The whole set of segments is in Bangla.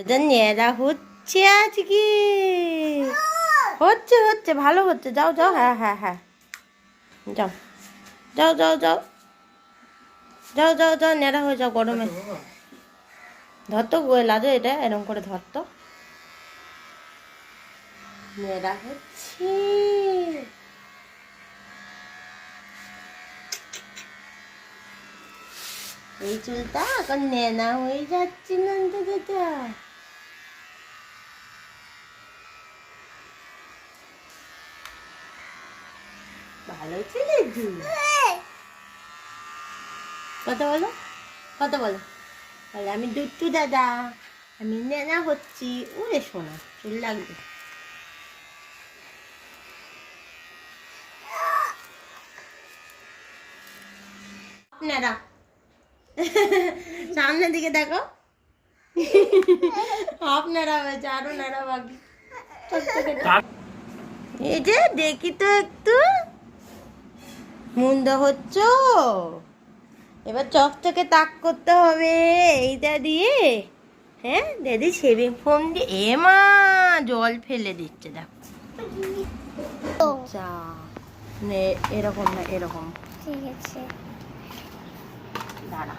এদের হচ্ছে আজকে। হচ্ছে হচ্ছে, ভালো হচ্ছে। যাও যাও হ্যাঁ হ্যাঁ হ্যাঁ। যাও যাও যাও যাও। যাও যাও যাও, নেড়া হয়ে যাও গরমে। ধরতো লাজো এটা করে ধরতো। নেড়া হচ্ছে। এই চুলটা এখন নেনা হয়ে যাচ্ছে নন্দ দাদা। ভালো ছেলে কথা বলো কথা বলো। বলে আমি দুট্টু দাদা আমি নেনা হচ্ছি। উড়ে শোনা চুল লাগবে। আপনারা সামনের দিকে দেখো। আপনারা হয়েছে আরও নাড়া বাকি এই যে দেখি তো একটু। মুন্দ হচ্ছ? এবার চকচকে তাক করতে হবে এইটা দিয়ে হ্যাঁ দিদি শেভিং ফোম দিয়ে এ মা জল ফেলে দিচ্ছে দেখো। নে এরকম না এরকম। ঠিক আছে। দাঁড়া।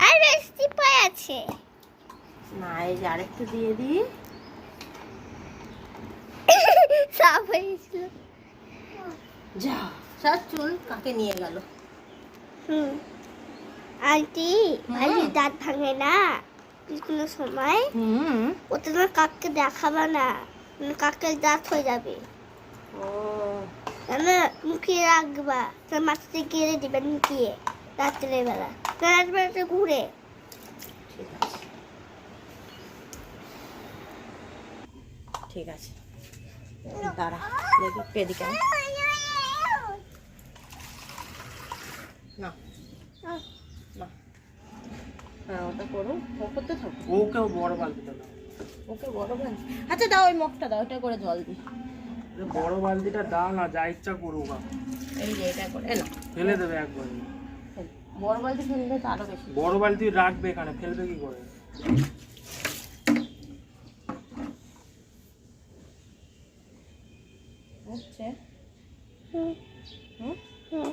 আর বেশি পায় আছে। না এই যে আরেকটু দিয়ে দিই সাফ হয়েছিল যা। সব চুল কাকে নিয়ে গেল? হুম। আন্টি আন্টি দাঁত ভাঙে না। স্কুলের সময় হুম। তোমার কাককে দেখাবা না। তুমি কাকের দাঁত হয়ে যাবে। ও। মুখিয়ে রাখবা। তার মাথাতে গেড়ে দিবেন মুখিয়ে রাত্রের বেলা রাত্রের ঘুরে। ঠিক আছে। ঠিক আছে। দাঁড়া দেখি পেদিকে না। না। হ্যাঁ ওটা করো। ও করতে থাকো। ওকেও বড় বালতিটা দাও। ওকে বড় ভাই আচ্ছা দাও ওই মগটা দাও ওটা করে জল এ বড় বালতিটা দাও না যা ইচ্ছা করুক। এই যে এটা করে না ফেলে দেবে একবারে। বড় বালতি ফেললে তো আরও বেশি। বড় বালতি রাখবে এখানে ফেলবে কি করে? হচ্ছে। হুম। হুম হুম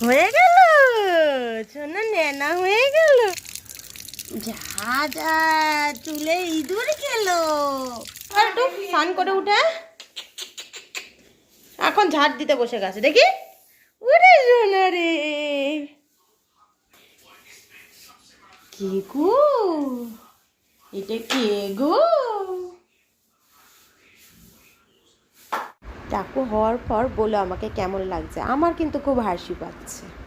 হয়ে গেল শোনো নেনা হয়ে গেল যা চুলে ইঁদুর গেল। আর একটু স্নান করে উঠে। এখন ঝাড় দিতে বসে গেছে, দেখি? উরে সোনা রে। কে গো? এটা কে গো? টাকু হওয়ার পর বলো আমাকে কেমন লাগছে। আমার কিন্তু খুব হাসি পাচ্ছে।